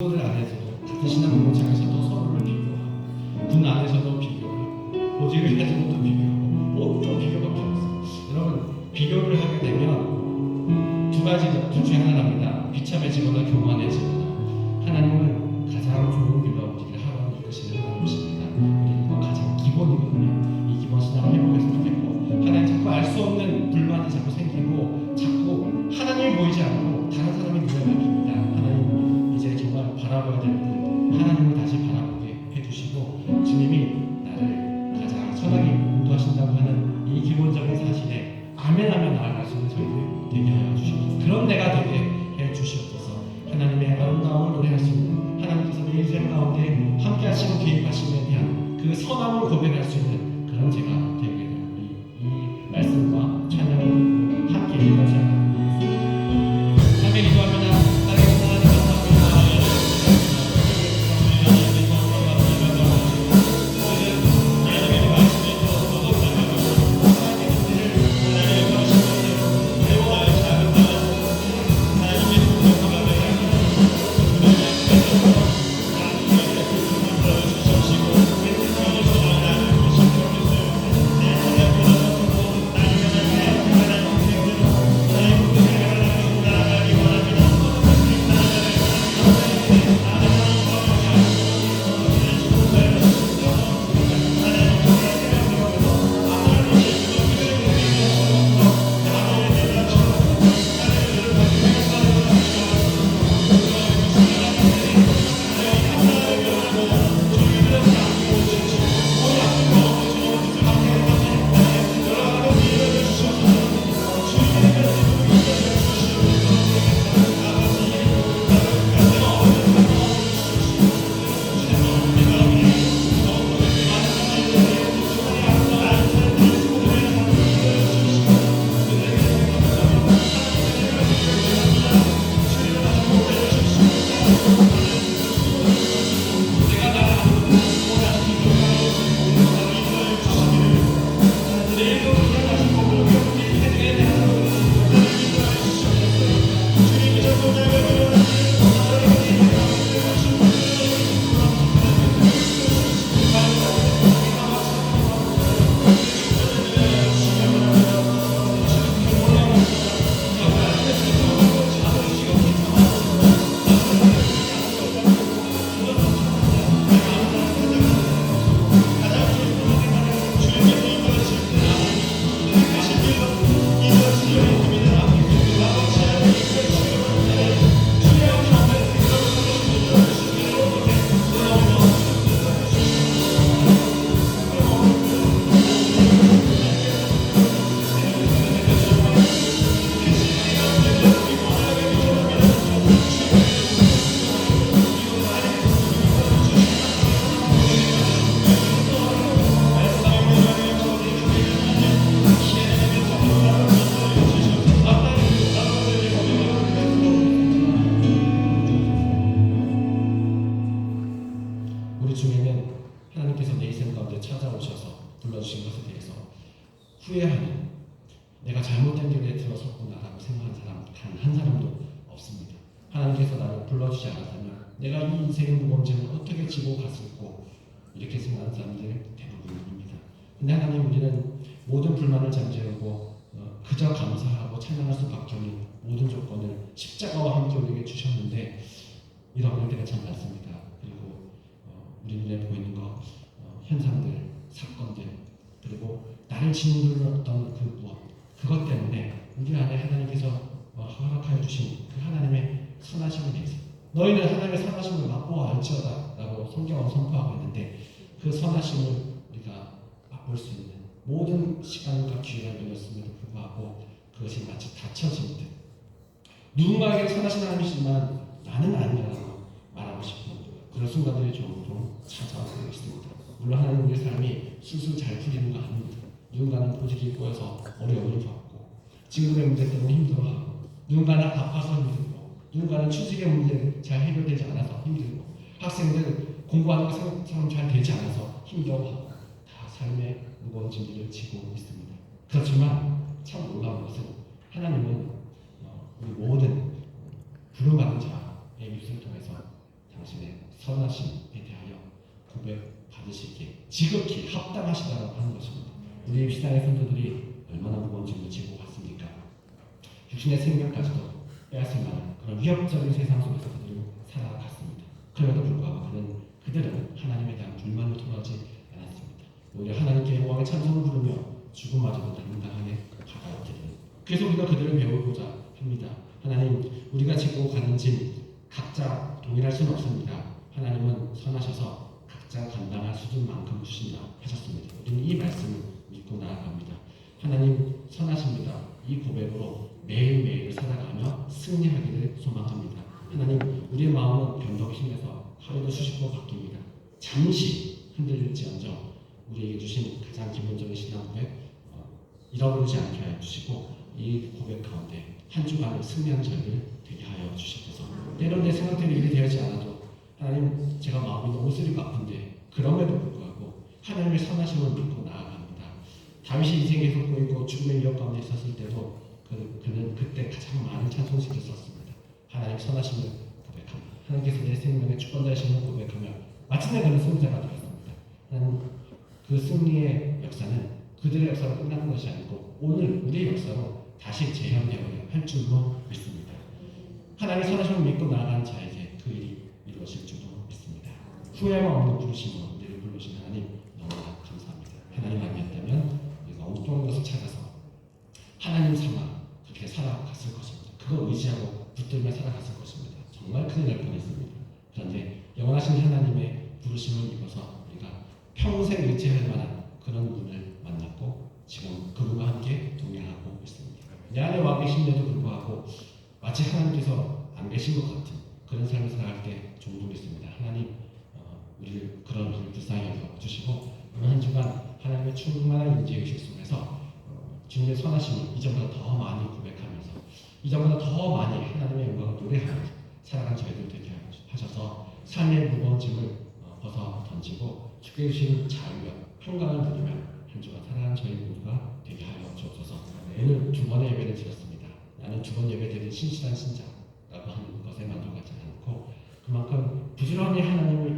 를 안에서도 같은 신앙 공동체에서도 서로를 비교하고 군 안에서도 비교하고 고지를 가진 Música 우리 중에는 하나님께서 내 인생 가운데 찾아오셔서 불러주신 것에 대해서 후회하는 내가 잘못된 길에 들어섰구나라고 생각하는 사람 단 한 사람도 없습니다. 하나님께서 나를 불러주지 않았다면 내가 이 인생의 무거움을 어떻게 지고 갔을고 이렇게 생각하는 사람들 대부분입니다. 근데 하나님 우리는 모든 불만을 잠재우고 어, 그저 감사하고 찬양할 수밖에 없는 모든 조건을 십자가와 함께 우리에게 주셨는데 잃어버릴 때가 참 많습니다. 그리고 어, 우리 눈에 보이는 것, 어, 현상들, 사건들, 나를 짓눌렀던 그 무엇, 그것 때문에 우리 안에 하나님께서 어, 허락하여 주신 그 하나님의 선하심에 대해서 너희는 하나님의 선하심을 맛보아 알지어다 라고 성경은 선포하고 있는데 그 선하심을 우리가 맛볼 수 있는 모든 시간과 기회가 열렸음에도 불구하고 그것이 마치 닫혀진 듯 누군가에게 선하신 하나님이지만 나는 아니라고 말하고 싶은 그런 순간들이 종종 찾아오고 있습니다. 물론 하나님 우리 삶이 술술 잘 풀리는 거 아닙니다. 누군가는 보직이 꼬여서 어려움을 겪고 친구의 문제 때문에 힘들어하고 누군가는 아파서 힘들고 누군가는 취직의 문제 잘 해결되지 않아서 힘들고 학생들 공부하는 거 생각처럼 잘 되지 않아서 힘들어하고 다 삶의 무거운 짐들을 지고 있습니다. 그렇지만 참 놀라운 것은 하나님은 어, 우리 모든 부름받은 자의 입술을 통해서 참 선하심에 대하여 고백 받으시기에 지극히 합당하시다라고 하는 것입니다. 우리 신앙의 성도들이 얼마나 무거운 짐을 지고 갔습니까? 육신의 생명까지도 빼앗을 만한 그런 위협적인 세상 속에서 그들은 살아갔습니다. 그럼에도 불구하고 그는 그들은 하나님에 대한 불만을 토하지 않았습니다. 오히려 하나님께 영광의 찬송을 부르며 죽음마저도 당당하게 받아들이는 그래서 우리가 그들을 배우고자 합니다. 하나님 우리가 지고 가는 짐 각자 동일할 수는 없습니다. 하나님은 선하셔서 각자 감당할 수준만큼 주신다 하셨습니다. 우리는 이 말씀을 믿고 나아갑니다. 하나님 선하십니다. 이 고백으로 매일매일 살아가며 승리하기를 소망합니다. 하나님 우리의 마음은 변덕 힘에서 하루도 수십 번 바뀝니다. 잠시 흔들릴지언정 우리에게 주신 가장 기본적인 신앙 고백 어, 잃어버리지 않게 하여 주시고 이 고백 가운데 한 주간을 승리한 저희를 되게 하여 주시옵소서. 때론 내 생각대로 일이 되지 않아도 하나님 제가 마음이 너무 쓰리고 아픈데 그럼에도 불구하고 하나님의 선하심을 믿고. 다윗이 인생에 겪고 있고 죽음의 위협 가운데 있었을 때도 그, 그는 그때 가장 많은 찬송시를 썼습니다. 하나님 선하심을 고백합니다. 하나님께서 내 생명의 주권자이심을 고백하며 마침내 그는 승자가 되었습니다. 하나님 그 승리의 역사는 그들의 역사로 끝나는 것이 아니고 오늘 우리의 역사로 다시 재현되어야 할 줄로 믿습니다. 하나님의 선하심을 믿고 나아간 자에게 그 일이 이루어질 줄로 믿습니다. 후회만 없는 부르심으로 우리를 부르신 하나님 너무나 감사합니다. 하나님 아니었다면 우리가 엉뚱한 것을 찾아서 하나님 삼아 그렇게 살아갔을 것입니다. 그걸 의지하고 붙들며 살아갔을 것입니다. 정말 큰일 날 뻔했습니다. 그런데 영원하신 하나님의 부르심을 입어서 우리가 평생 의지할 만한 그런 분을 만났고 지금 그분과 함께 동행하고 있습니다. 내 안에 와 계신데도 불구하고 마치 하나님께서 안 계신 것 같은 그런 삶을 살아갈 때 종종 있습니다. 하나님 어, 우리를 그런 불쌍히 주시고 오늘 한 주간 하나님의 충만한 인지의식 속에서 어, 주님의 선하심을 이전보다 더 많이 고백하면서 이전보다 더 많이 하나님의 영광을 노래하면서 살아간 저희들 되게 하셔서 삶의 무거운 짐을 어, 벗어 던지고 주께 주신 자유와 평강을 누리며 한 주간 살아간 저희 모두가 되게 하여 주옵소서 오늘 두 번의 예배를 드렸습니다. 나는 두 번 예배 드린 신실한 신자라고 하는 것에 만족하지 않고 그만큼 부지런히 하나님을